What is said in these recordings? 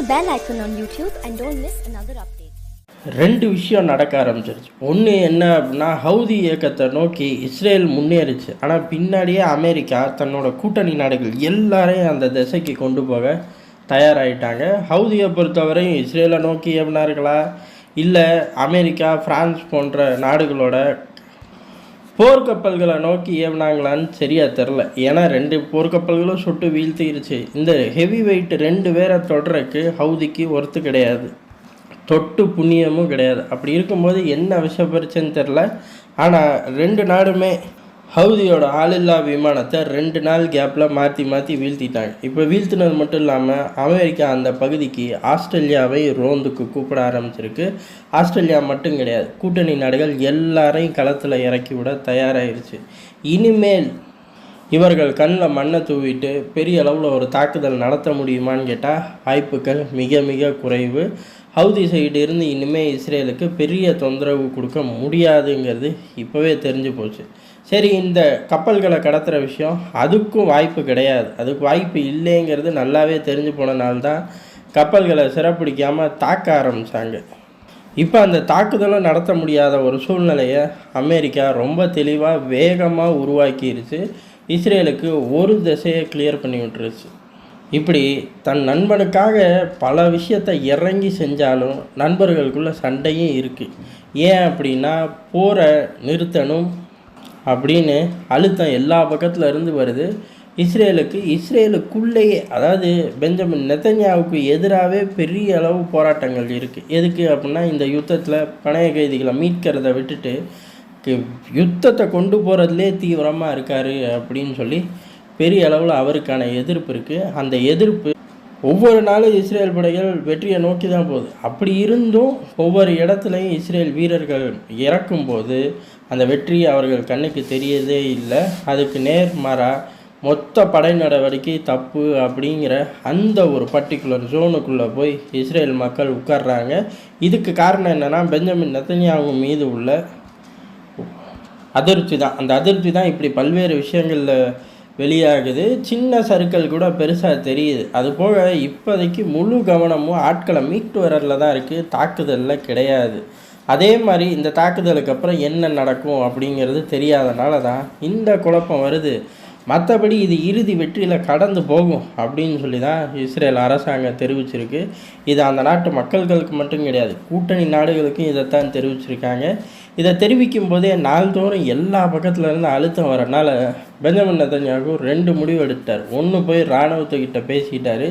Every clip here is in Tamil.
the bell icon on YouTube and don't miss another update. ரெண்டு விஷயம் நடக்க ஆரம்பிச்சிருச்சு. ஒன்று என்ன அப்படின்னா ஹவுதி இயக்கத்தை நோக்கி இஸ்ரேல் முன்னேறிச்சு. ஆனால் பின்னாடியே அமெரிக்கா தன்னோட கூட்டணி நாடுகள் எல்லாரையும் அந்த திசைக்கு கொண்டு போக தயாராகிட்டாங்க ஹவுதியை பொறுத்தவரையும் இஸ்ரேலை நோக்கி ஏவினார்களா? இல்லை அமெரிக்கா பிரான்ஸ் போன்ற நாடுகளோட போர்க்கப்பல்களை நோக்கி ஏவினாங்களான்னு சரியாக தெரில ஏன்னா ரெண்டு போர்க்கப்பல்களும் சுட்டு வீழ்த்திருச்சு. இந்த ஹெவி வெயிட் ரெண்டு பேரை தொடறக்கு ஹவுதிக்கு ஒர்த்து கிடையாது. தொட்டு புண்ணியமும் கிடையாது. அப்படி இருக்கும்போது என்ன விஷப்பரிச்சுன்னு தெரில ஆனால் ரெண்டு நாடுமே ஹவுதியோட ஆளில்லா விமானத்தை ரெண்டு நாள் கேப்பில் மாற்றி மாற்றி வீழ்த்திட்டாங்க. இப்போ வீழ்த்தினது மட்டும் இல்லாமல் அமெரிக்கா அந்த பகுதிக்கு ஆஸ்திரேலியாவை ரோந்துக்கு கூப்பிட ஆரம்பிச்சிருக்கு. ஆஸ்திரேலியா மட்டும் கிடையாது கூட்டணி நாடுகள் எல்லாரையும் களத்தில் இறக்கி விட தயாராகிருச்சு இனிமேல் இவர்கள் கண்ணில் மண்ணை தூவிட்டு பெரிய அளவில் ஒரு தாக்குதல் நடத்த முடியுமான்னு கேட்டால் வாய்ப்புகள் மிக மிக குறைவு. ஹவுதி சைடு இருந்து இனிமேல் இஸ்ரேலுக்கு பெரிய தொந்தரவு கொடுக்க முடியாதுங்கிறது இப்போவே தெரிஞ்சு போச்சு. சரி இந்த கப்பல்களை கடத்துகிற விஷயம் அதுக்கும் வாய்ப்பு கிடையாது. அதுக்கு வாய்ப்பு இல்லைங்கிறது நல்லாவே தெரிஞ்சு போனனால்தான் கப்பல்களை சிறப்பிடிக்காமல் தாக்க ஆரம்பித்தாங்க இப்போ அந்த தாக்குதலும் நடத்த முடியாத ஒரு சூழ்நிலையை அமெரிக்கா ரொம்ப தெளிவாக வேகமாக உருவாக்கிருச்சு. இஸ்ரேலுக்கு ஒரு திசையை கிளியர் பண்ணி விட்டுருச்சு. இப்படி தன் நண்பனுக்காக பல விஷயத்தை இறங்கி செஞ்சாலும் நண்பர்களுக்குள்ள சண்டையும் இருக்குது ஏன் அப்படின்னா போரை நிறுத்தணும் அப்படின்னு அழுத்தம் எல்லா பக்கத்துல இருந்து வருது. இஸ்ரேலுக்கு இஸ்ரேலுக்குள்ளேயே அதாவது பெஞ்சமின் நெத்தன்யாவுக்கு எதிராகவே பெரிய அளவு போராட்டங்கள் இருக்குது எதுக்கு அப்படின்னா இந்த யுத்தத்தில் பணைய கைதிகளை மீட்கிறத விட்டுட்டு யுத்தத்தை கொண்டு போகிறதுலே தீவிரமாக இருக்கார் அப்படின்னு சொல்லி பெரிய அளவில் அவருக்கான எதிர்ப்பு இருக்குது அந்த எதிர்ப்பு ஒவ்வொரு நாளும் இஸ்ரேல் படைகள் வெற்றியை நோக்கி தான் போகுது. அப்படி இருந்தும் ஒவ்வொரு இடத்துலையும் இஸ்ரேல் வீரர்கள் இறக்கும்போது அந்த வெற்றி அவர்கள் கண்ணுக்கு தெரியதே இல்லை. அதுக்கு நேர்மாறாக மொத்த படை நடவடிக்கை தப்பு அப்படிங்கிற அந்த ஒரு பர்டிகுலர் ஜோனுக்குள்ளே போய் இஸ்ரேல் மக்கள் உட்கார்றாங்க. இதுக்கு காரணம் என்னென்னா பெஞ்சமின் நெத்தன்யாகு மீது உள்ள அதிருப்தி தான். அந்த அதிருப்தி தான் இப்படி பல்வேறு விஷயங்களில் வெளியாகுது. சின்ன சறுக்கல் கூட பெருசாக தெரியுது. அது போக இப்போதைக்கு முழு கவனமும் ஆட்களை மீட்டு வரல தான் இருக்குது தாக்குதலில் கிடையாது. அதே மாதிரி இந்த தாக்குதலுக்கு அப்புறம் என்ன நடக்கும் அப்படிங்கிறது தெரியாதனால தான் இந்த குழப்பம் வருது. மற்றபடி இது இறுதி வெற்றியில் கடந்து போகும் அப்படின்னு சொல்லி தான் இஸ்ரேல் அரசாங்கம் தெரிவிச்சிருக்கு. இது அந்த நாட்டு மக்கள்களுக்கு மட்டும் கிடையாது கூட்டணி நாடுகளுக்கும் இதைத்தான் தெரிவிச்சிருக்காங்க. இதை தெரிவிக்கும் போதே நாள்தோறும் எல்லா பக்கத்துலேருந்து அழுத்தம் வரனால பெஞ்சமின் நெத்தன்யாகு ரெண்டு முடிவு எடுத்தார் ஒன்று போய் இராணுவத்துக்கிட்ட பேசிட்டாரு.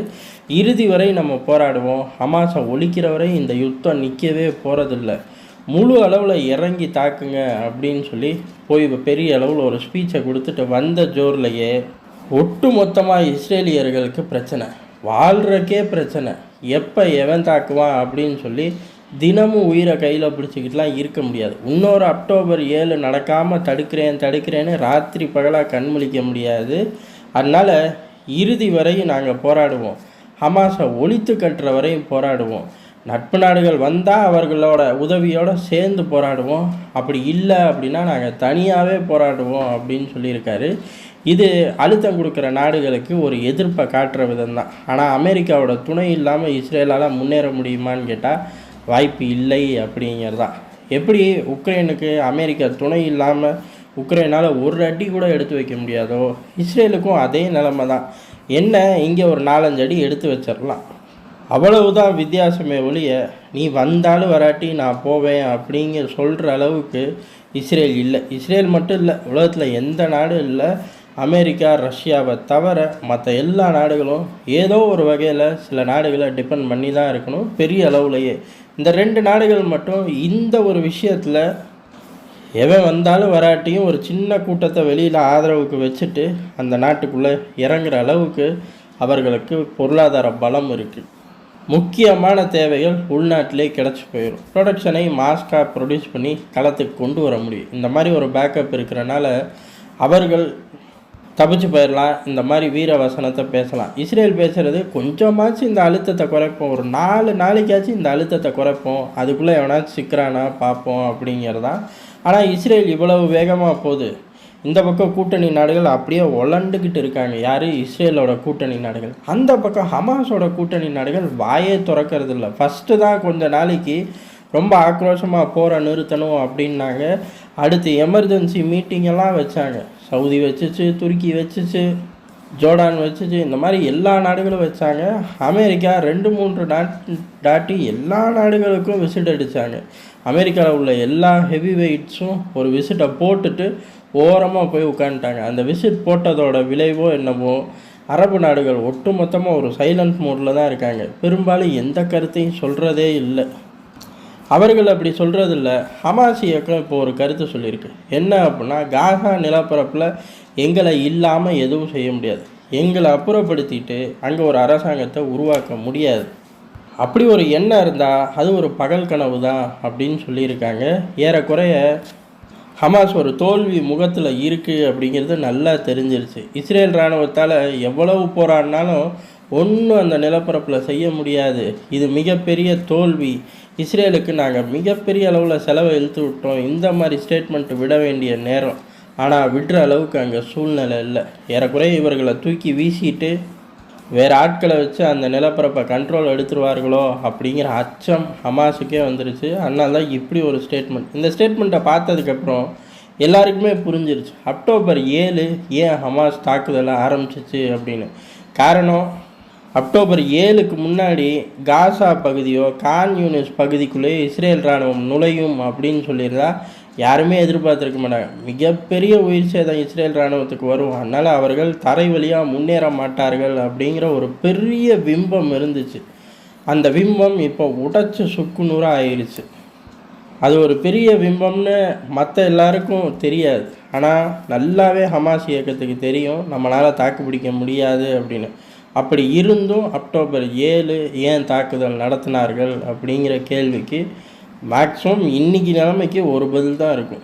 இறுதி வரை நம்ம போராடுவோம். ஹமாஸை ஒழிக்கிற வரை இந்த யுத்தம் நிற்கவே போகிறதில்ல முழு அளவில் இறங்கி தாக்குங்க அப்படின்னு சொல்லி போய் பெரிய அளவில் ஒரு ஸ்பீச்சை கொடுத்துட்டு வந்த ஜோர்லையே ஒட்டு மொத்தமாக இஸ்ரேலியர்களுக்கு பிரச்சனை. வாழ்கிறக்கே பிரச்சனை. எப்போ எவன் தாக்குவான் அப்படின்னு சொல்லி தினமும் உயிரை கையில் பிடிச்சிக்கிட்டுலாம் இருக்க முடியாது. இன்னொரு அக்டோபர் ஏழு நடக்காமல் தடுக்கிறேன் தடுக்கிறேன்னு ராத்திரி பகலாக கண்முழிக்க முடியாது. அதனால் இறுதி வரையும் நாங்கள் போராடுவோம். ஹமாஸை ஒழித்து கட்டுற வரையும் போராடுவோம். நட்பு நாடுகள் வந்தால் அவர்களோட உதவியோடு சேர்ந்து போராடுவோம். அப்படி இல்லை அப்படின்னா நாங்கள் தனியாகவே போராடுவோம் அப்படின்னு சொல்லியிருக்காரு. இது அழுத்தம் கொடுக்குற நாடுகளுக்கு ஒரு எதிர்ப்பை காட்டுற விதம் தான் ஆனால் அமெரிக்காவோட துணை இல்லாமல் இஸ்ரேலால் முன்னேற முடியுமான்னு கேட்டால் வாய்ப்பு இல்லை அப்படிங்கிறதான். எப்படி உக்ரைனுக்கு அமெரிக்கா துணை இல்லாமல் உக்ரைனால் ஒரு அடி கூட எடுத்து வைக்க முடியாதோ இஸ்ரேலுக்கும் அதே நிலமை தான் என்ன இங்கே ஒரு நாலஞ்சு அடி எடுத்து வச்சிடலாம். அவ்வளவுதான் வித்தியாசமே ஒழிய நீ வந்தாலும் வராட்டி நான் போவேன் அப்படிங்கிற சொல்கிற அளவுக்கு இஸ்ரேல் இல்லை. இஸ்ரேல் மட்டும் இல்லை உலகத்தில் எந்த நாடும் இல்லை. அமெரிக்கா ரஷ்யாவை தவிர மற்ற எல்லா நாடுகளும் ஏதோ ஒரு வகையில் சில நாடுகளை டிபெண்ட் பண்ணி தான் இருக்கணும் பெரிய அளவுலையே. இந்த ரெண்டு நாடுகள் மட்டும் இந்த ஒரு விஷயத்தில் எவன் வந்தாலும் வராட்டியும் ஒரு சின்ன கூட்டத்தை வெளியில் ஆதரவுக்கு வச்சுட்டு அந்த நாட்டுக்குள்ளே இறங்குற அளவுக்கு அவர்களுக்கு பொருளாதார பலம் இருக்குது முக்கியமான தேவைகள் உள்நாட்டிலே கிடச்சி போயிடும் ப்ரொடக்ஷனை மாஸ்காக ப்ரொடியூஸ் பண்ணி களத்துக்கு கொண்டு வர முடியும். இந்த மாதிரி ஒரு பேக்கப் இருக்கிறனால அவர்கள் தப்பிச்சு போயிடலாம் இந்த மாதிரி வீர வசனத்தை பேசலாம். இஸ்ரேல் பேசுகிறது கொஞ்சமாச்சும் இந்த அழுத்தத்தை குறைப்போம். ஒரு நாலு நாளைக்காச்சும் இந்த அழுத்தத்தை குறைப்போம். அதுக்குள்ளே எவனாச்சும் சிக்கிறானா பார்ப்போம் அப்படிங்கிறதான். ஆனால் இஸ்ரேல் இவ்வளவு வேகமாக போகுது. இந்த பக்கம் கூட்டணி நாடுகள் அப்படியே உலண்டுக்கிட்டு இருக்காங்க. யார்? இஸ்ரேலோட கூட்டணி நாடுகள். அந்த பக்கம் ஹமாஸோட கூட்டணி நாடுகள் வாயே திறக்கிறது இல்லை ஃபஸ்ட்டு தான் கொஞ்ச நாளைக்கு ரொம்ப ஆக்ரோஷமாக போரை நிறுத்தணும் அப்படின்னாங்க. அடுத்து எமர்ஜென்சி மீட்டிங்கெல்லாம் வச்சாங்க. சவுதி வச்சுச்சு துருக்கி வச்சுச்சு ஜோர்டான் வச்சுச்சு இந்த மாதிரி எல்லா நாடுகளும் வச்சாங்க. அமெரிக்கா ரெண்டு மூன்று நாட் தாட்டி எல்லா நாடுகளுக்கும் விசிட் அடித்தாங்க அமெரிக்காவில் உள்ள எல்லா ஹெவி வெயிட்ஸும் ஒரு விசிட்டை போட்டுட்டு ஓரமாக போய் உட்காந்துட்டாங்க அந்த விசிட் போட்டதோட விளைவோ என்னவோ அரபு நாடுகள் ஒட்டுமொத்தமாக ஒரு சைலண்ட் மோடில் தான் இருக்காங்க. பெரும்பாலும் எந்த கருத்தையும் சொல்கிறதே இல்லை. அவர்கள் அப்படி சொல்கிறதில்ல ஹமாஸ் இயக்கம் இப்போ ஒரு கருத்து சொல்லியிருக்கு. என்ன அப்படின்னா காசா நிலப்பரப்பில் எங்களை இல்லாமல் எதுவும் செய்ய முடியாது. எங்களை அப்புறப்படுத்திட்டு அங்கே ஒரு அரசாங்கத்தை உருவாக்க முடியாது. அப்படி ஒரு எண்ணம் இருந்தால் அது ஒரு பகல் கனவு தான் அப்படின்னு சொல்லியிருக்காங்க. ஏறக்குறைய ஹமாஸ் ஒரு தோல்வி முகத்தில் இருக்குது அப்படிங்கிறது நல்லா தெரிஞ்சிருச்சு. இஸ்ரேல் இராணுவத்தால் எவ்வளவு போராடினாலும் ஒன்றும் அந்த நிலப்பரப்பில் செய்ய முடியாது. இது மிகப்பெரிய தோல்வி. இஸ்ரேலுக்கு நாங்கள் மிகப்பெரிய அளவில் செலவை இழுத்து விட்டோம். இந்த மாதிரி ஸ்டேட்மெண்ட் விட வேண்டிய நேரம். ஆனால் விடுற அளவுக்கு அங்கே சூழ்நிலை இல்லை. ஏறக்குறைய இவர்களை தூக்கி வீசிட்டு வேறு ஆட்களை வச்சு அந்த நிலப்பரப்பை கண்ட்ரோல் எடுத்துருவார்களோ அப்படிங்கிற அச்சம் ஹமாஸுக்கே வந்துருச்சு. அதனால தான் இப்படி ஒரு ஸ்டேட்மெண்ட் இந்த ஸ்டேட்மெண்ட்டை பார்த்ததுக்கப்புறம் எல்லாருக்குமே புரிஞ்சிருச்சு. அக்டோபர் ஏழு ஏன் ஹமாஸ் தாக்குதலை ஆரம்பிச்சிச்சு அப்படின்னு. காரணம் அக்டோபர் ஏழுக்கு முன்னாடி காசா பகுதியோ கான் யூனிஸ் பகுதிக்குள்ளே இஸ்ரேல் இராணுவம் நுழையும் அப்படின்னு சொல்லியிருந்தா யாருமே எதிர்பார்த்துருக்க மாட்டாங்க. மிகப்பெரிய உயிர் சேதம் இஸ்ரேல் இராணுவத்துக்கு வரும். அதனால் அவர்கள் தரை வழியாக முன்னேற மாட்டார்கள் அப்படிங்கிற ஒரு பெரிய பிம்பம் இருந்துச்சு. அந்த பிம்பம் இப்போ உடச்ச சுக்குநூறாக ஆயிடுச்சு அது ஒரு பெரிய பிம்பம்னு மற்ற எல்லாருக்கும் தெரியாது. ஆனால் நல்லாவே ஹமாஸ் இயக்கத்துக்கு தெரியும். நம்மளால் தாக்கு பிடிக்க முடியாது அப்படின்னு. அப்படி இருந்தும் அக்டோபர் ஏழு ஏன் தாக்குதல் நடத்தினார்கள் அப்படிங்கிற கேள்விக்கு மேக்ஸிமம் இன்னைக்கு நிலைமைக்கு ஒரு பதில் தான் இருக்கும்.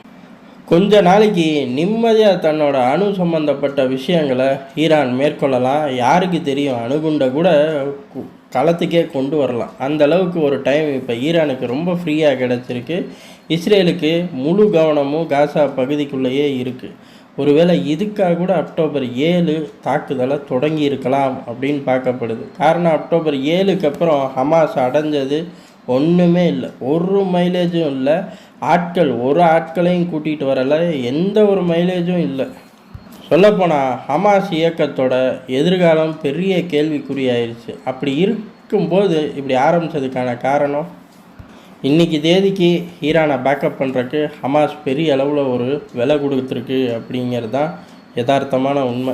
கொஞ்ச நாளைக்கு நிம்மதியாக தன்னோட அணு சம்பந்தப்பட்ட விஷயங்களை ஈரான் மேற்கொள்ளலாம். யாருக்கு தெரியும் அணுகுண்டை கூட கு- களத்துக்கே கொண்டு வரலாம். அந்த அளவுக்கு ஒரு டைம் இப்போ ஈரானுக்கு ரொம்ப ஃப்ரீயாக கிடச்சிருக்கு. இஸ்ரேலுக்கு முழு கவனமும் காசா பகுதிக்குள்ளேயே இருக்குது ஒருவேளை இதுக்காக கூட அக்டோபர் ஏழு தாக்குதலை தொடங்கி இருக்கலாம் அப்படின்னு பார்க்கப்படுது. காரணம் அக்டோபர் ஏழுக்கு அப்புறம் ஹமாஸ் அடைஞ்சது ஒன்றுமே இல்லை. ஒரு மைலேஜும் இல்லை. ஆட்கள் ஒரு ஆட்களையும் கூட்டிகிட்டு வரல. எந்த ஒரு மைலேஜும் இல்லை. சொல்லப்போனால் ஹமாஸ் இயக்கத்தோட எதிர்காலம் பெரிய கேள்விக்குறியாயிருச்சு. அப்படி இருக்கும்போது இப்படி ஆரம்பித்ததுக்கான காரணம்? இன்றைக்கி தேதிக்கு ஈரானை பேக்கப் பண்ணுறக்கு ஹமாஸ் பெரிய அளவில் ஒரு விலை கொடுத்துருக்கு அப்படிங்கிறது தான் யதார்த்தமான உண்மை.